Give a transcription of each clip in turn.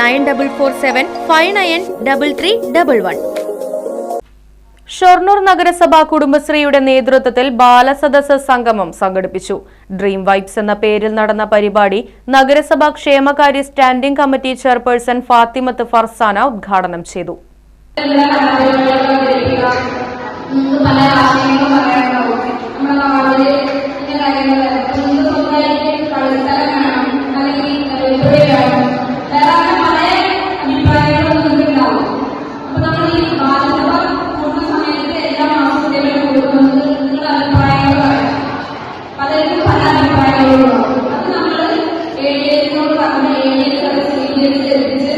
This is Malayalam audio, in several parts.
nine double four seven five nine double three double one. Shoranur നഗരസഭ കുടുംബശ്രീയുടെ നേതൃത്വത്തിൽ ബാലസദസ് സംഗമം സംഘടിപ്പിച്ചു. ഡ്രീം വൈബ്സ് എന്ന പേരിൽ നടന്ന പരിപാടി നഗരസഭാ ക്ഷേമകാര്യ standing committee chairperson Fathimath Farsana ഉദ്ഘാടനം ചെയ്തു. സ്വീകരിച്ച്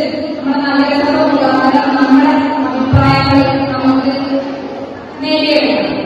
നമ്മുടെ മുഖാന്തരം നമ്മുടെ അഭിപ്രായങ്ങൾ നമുക്ക് നേടിയെടുക്കണം.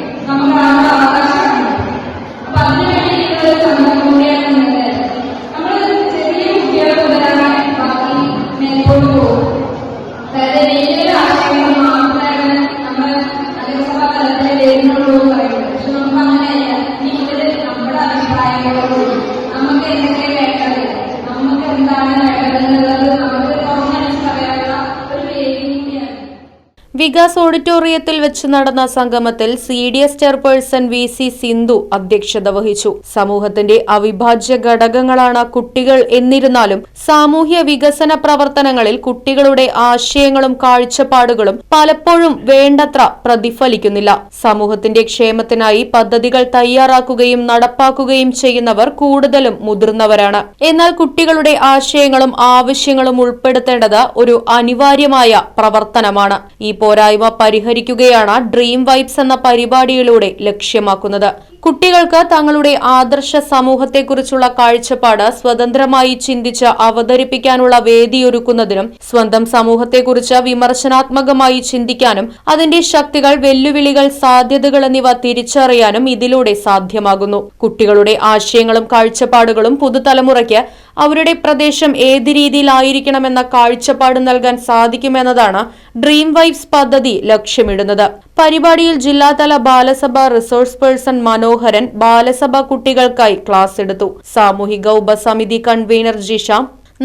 വികാസ് ഓഡിറ്റോറിയത്തിൽ വെച്ച് നടന്ന സംഗമത്തിൽ C D S chairperson V C Sindhu അധ്യക്ഷത വഹിച്ചു. സമൂഹത്തിന്റെ അവിഭാജ്യ ഘടകങ്ങളാണ് കുട്ടികൾ എന്നിരുന്നാലും സാമൂഹ്യ വികസന പ്രവർത്തനങ്ങളിൽ കുട്ടികളുടെ ആശയങ്ങളും കാഴ്ചപ്പാടുകളും പലപ്പോഴും വേണ്ടത്ര പ്രതിഫലിക്കുന്നില്ല. സമൂഹത്തിന്റെ ക്ഷേമത്തിനായി പദ്ധതികൾ തയ്യാറാക്കുകയും നടപ്പാക്കുകയും ചെയ്യുന്നവർ കൂടുതലും മുതിർന്നവരാണ്. എന്നാൽ കുട്ടികളുടെ ആശയങ്ങളും ആവശ്യങ്ങളും ഉൾപ്പെടുത്തേണ്ടത് ഒരു അനിവാര്യമായ പ്രവർത്തനമാണ്. ഈ പോരായ്മ പരിഹരിക്കുകയാണ് ഡ്രീം വൈബ്സ് എന്ന പരിപാടിയിലൂടെ ലക്ഷ്യമാക്കുന്നത്. കുട്ടികൾക്ക് തങ്ങളുടെ ആദർശ സമൂഹത്തെക്കുറിച്ചുള്ള കാഴ്ചപ്പാട് സ്വതന്ത്രമായി ചിന്തിച്ച് അവതരിപ്പിക്കാനുള്ള വേദിയൊരുക്കുന്നതിനും സ്വന്തം സമൂഹത്തെക്കുറിച്ച് വിമർശനാത്മകമായി ചിന്തിക്കാനും അതിന്റെ ശക്തികൾ വെല്ലുവിളികൾ സാധ്യതകൾ എന്നിവ തിരിച്ചറിയാനും ഇതിലൂടെ സാധ്യമാകുന്നു. കുട്ടികളുടെ ആശയങ്ങളും കാഴ്ചപ്പാടുകളും പുതുതലമുറയ്ക്ക് അവരുടെ പ്രദേശം ഏത് രീതിയിലായിരിക്കണമെന്ന കാഴ്ചപ്പാട് നൽകാൻ സാധിക്കുമെന്നതാണ് ഡ്രീം വൈബ്സ് പദ്ധതി ലക്ഷ്യമിടുന്നത്. പരിപാടിയിൽ ജില്ലാതല ബാലസഭ റിസോഴ്സ് പേഴ്സൺ മനോഹരൻ ബാലസഭ കുട്ടികൾക്കായി ക്ലാസ് എടുത്തു. സാമൂഹിക ഉപസമിതി കൺവീനർ ജിഷ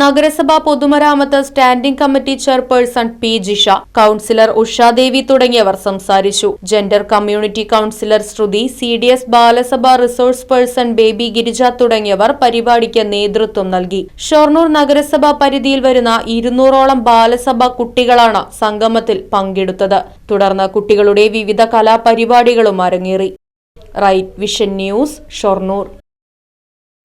നഗരസഭാ പൊതുമരാമത്ത് standing committee chairperson P Jisha councillor Ushadevi തുടങ്ങിയവർ സംസാരിച്ചു. Gender community councillor Sruthi C D S Balasabha resource person Baby Girija തുടങ്ങിയവർ പരിപാടിക്ക് നേതൃത്വം നൽകി. ഷൊർണൂർ നഗരസഭാ പരിധിയിൽ വരുന്ന ഇരുന്നൂറോളം ബാലസഭ കുട്ടികളാണ് സംഗമത്തിൽ പങ്കെടുത്തത്. തുടർന്ന് കുട്ടികളുടെ വിവിധ കലാപരിപാടികളും അരങ്ങേറി. Right vision news Shoranur.